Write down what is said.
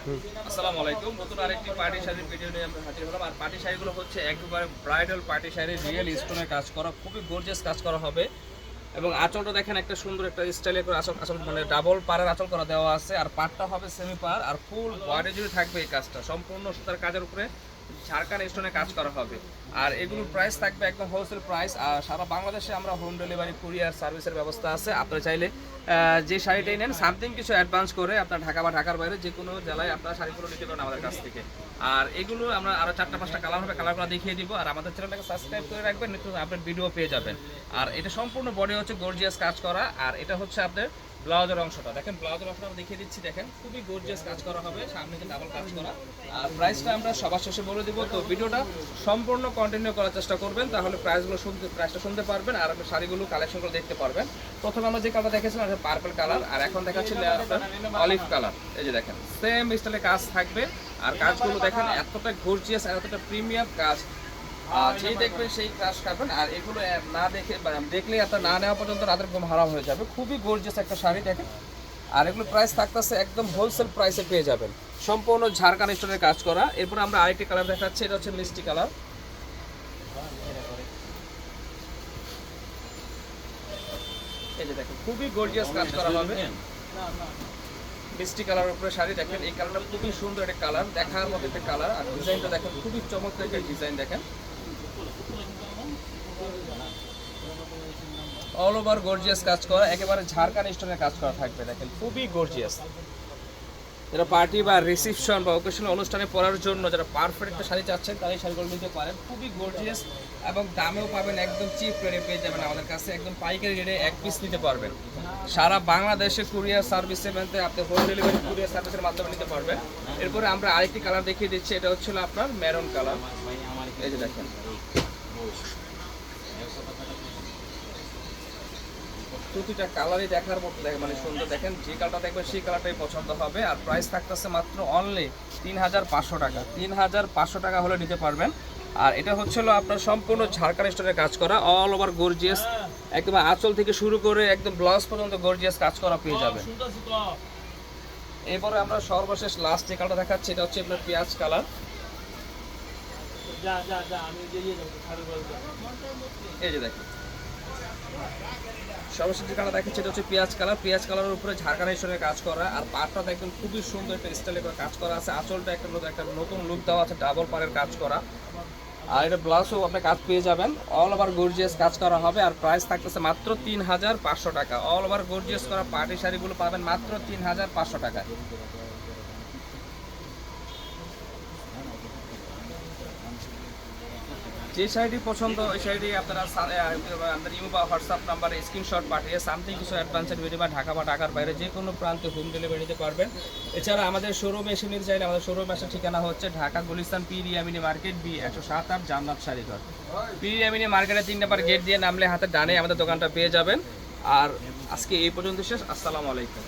আসসালামু আলাইকুম। নতুন আরেকটি পার্টি শাড়ির ভিডিও নিয়ে হাজির হলাম। আর পার্টি শাড়িগুলো হচ্ছে একেবারে ব্রাইডাল পার্টি শাড়ি রিয়েল স্টোনে কাজ করা, খুবই গর্জিয়াস কাজ করা হবে। এবং আঁচলটা দেখেন, একটা সুন্দর একটা স্টাইলে করে আঁচল আঁচল মানে ডাবল পাড়ের আঁচল করা দেওয়া আছে। আর পাটটা হবে সেমি পার আর ফুল বডি জুড়ে থাকবে এই কাজটা। সম্পূর্ণ সুতার কাজের উপরে ঝাড়খান স্টোনে কাজ করা হবে। আর এগুলোর প্রাইস থাকবে একদম হোলসেল প্রাইস আর সারা বাংলাদেশে আমরা হোম ডেলিভারি কুরিয়ার সার্ভিসের ব্যবস্থা আছে। আপনারা চাইলে যে শাড়িটাই নেন সামথিং কিছু অ্যাডভান্স করে আপনার ঢাকা বা ঢাকার বাইরে যে কোনো জেলায় আপনার শাড়িগুলো নিতে পারেন আমাদের কাছ থেকে। আর এগুলো আমরা আরও চারটা পাঁচটা কালার হবে কালারগুলো দেখিয়ে দিব। আর আমাদের চ্যানেলটাকে সাবস্ক্রাইব করে রাখবেন নতুন আপনার ভিডিও পেয়ে যাবেন। আর এটা সম্পূর্ণ বডি হচ্ছে গর্জিয়াস কাজ করা। আর এটা হচ্ছে আপনার ব্লাউজের অংশটা। দেখেন, ব্লাউজের অংশটা দেখিয়ে দিচ্ছি, দেখেন। খুবই গর্জিয়াস কাজ করা হবে, সামনে যে ডাবল কাজ করা। আর প্রাইসটা আমরা সবার শেষে বলে দিব। তো ভিডিওটা সম্পূর্ণ কন্টিনিউ করার চেষ্টা করবেন, তাহলে প্রাইসগুলো শুনতে প্রাইসটা শুনতে পারবেন আর আপনি শাড়িগুলো কালেকশনগুলো দেখতে পারবেন। প্রথমে আমরা যে কালার দেখেছিলাম, এটা পার্পল কালার আর এখন দেখাচ্ছি অলিভ কালার এই যে দেখেন সেম স্টাইলে কাজ থাকবে। আর কাজগুলো দেখেন, এতটা গর্জিয়াস এতটা প্রিমিয়াম কাজ। যেই দেখবেন সেই কাজ খাবেন আর এগুলো না দেখে দেখলে আপনার না নেওয়া পর্যন্ত রাতের ঘুম হারাম হয়ে যাবে। খুবই গর্জিয়াস একটা শাড়ি দেখেন। আর এগুলো প্রাইস থাকতেছে একদম হোলসেল প্রাইসে পেয়ে যাবেন। সম্পূর্ণ ঝাড়খান স্টোনের কাজ করা। এরপর আমরা আরেকটি কালার দেখাচ্ছি, এটা হচ্ছে মিষ্টি কালার দেখেন, খুবই গর্জিয়াস কাজ করা হবে। মিষ্টি কালার উপরে শাড়ি দেখেন, এই কালারটা খুবই সুন্দর একটা কালার দেখার মতো একটা কালার আর ডিজাইনটা দেখেন, খুবই চমৎকার একটা ডিজাইন দেখেন। অল ওভার গর্জিয়াস কাজ করা, একেবারে ঝাড়খান স্টোনের কাজ করা থাকবে দেখেন, খুবই গর্জিয়াস যারা পার্টি বা রিসেপশন বা অকেশনাল অনুষ্ঠানে পড়ার জন্য যারা পারফেক্ট একটা শাড়ি চাচ্ছেন তারা এই শাড়িগুলো নিতে পারেন। খুবই গর্জিয়াস এবং দামেও পাবেন একদম চিপ রেটে পেয়ে যাবেন আমাদের কাছে, একদম পাইকারি রেটে এক পিস নিতে পারবেন। সারা বাংলাদেশে কুরিয়ার সার্ভিসের মধ্যে আপনি হোম ডেলিভারি কুরিয়ার সার্ভিসের মাধ্যমে নিতে পারবেন। এরপরে আমরা আরেকটি কালার দেখিয়ে দিচ্ছি, এটা হচ্ছিল আপনার মেরুন কালার এই যে দেখেন। প্রতিটা কালারই দেখার মতো দেখে মানে সুন্দর। দেখেন যে কালারটা দেখবেন সেই কালারটাই পছন্দ হবে। আর প্রাইস থাকতেছে মাত্র অনলি তিন হাজার পাঁচশো টাকা। তিন হাজার পাঁচশো টাকা হলে নিতে পারবেন। আর এটা হচ্ছিল আপনার সম্পূর্ণ ঝাড়খান স্টোনের কাজ করা। অল ওভার গর্জিয়াস একদম আঁচল থেকে শুরু করে একদম ব্লাউজ পর্যন্ত গর্জিয়াস কাজ করা পেয়ে যাবেন। এরপরে আমরা সর্বশেষ লাস্ট যে কালারটা দেখাচ্ছি এটা হচ্ছে আপনার পেঁয়াজ কালার যা যা যা আমি যে ইয়ে এই যে দেখেন। সর্বশেষ যে কালার দেখাচ্ছে, এটা হচ্ছে পেঁয়াজ কালার পেঁয়াজ কালারের উপরে ঝাড়খানের কাজ করা। আর পাটটা একদম খুবই সুন্দর একটা স্টাইলে করে কাজ করা আছে। আঁচলটা একটা নতুন- একটা নতুন লুক দেওয়া আছে ডাবল পাড়ের কাজ করা। আর এটা ব্লাউজও আপনি কাজ পেয়ে যাবেন। অল ওভার গর্জিয়াস কাজ করা হবে। আর প্রাইস থাকতেছে মাত্র তিন হাজার পাঁচশো টাকা। অল ওভার গর্জিয়াস করা পার্টি শাড়িগুলো পাবেন মাত্র তিন হাজার পাঁচশো টাকায়। যে শাড়িটি পছন্দ, ওই শাড়িটি আপনারা আমাদের ইমো বা হোয়াটসঅ্যাপ নাম্বারে স্ক্রিনশট পাঠিয়ে সামথিং কিছু অ্যাডভান্সের ভিডিও বা ঢাকা বা ঢাকার বাইরে যে কোনো প্রান্তে হোম ডেলিভারি নিতে পারবেন। এছাড়া আমাদের শোরুমে এসে নিতে চাইলে আমাদের শোরুম আসার ঠিকানা হচ্ছে ঢাকা গুলিস্তান পি রিয়ামিনি মার্কেট বি, একশো সাত আট জান্নাত শাড়িঘর। পি রিয়ামিনি মার্কেটের তিন নাম্বার গেট দিয়ে নামলে হাতে ডানে আমাদের দোকানটা পেয়ে যাবেন। আর আজকে এই পর্যন্ত শেষ, আসসালামু আলাইকুম।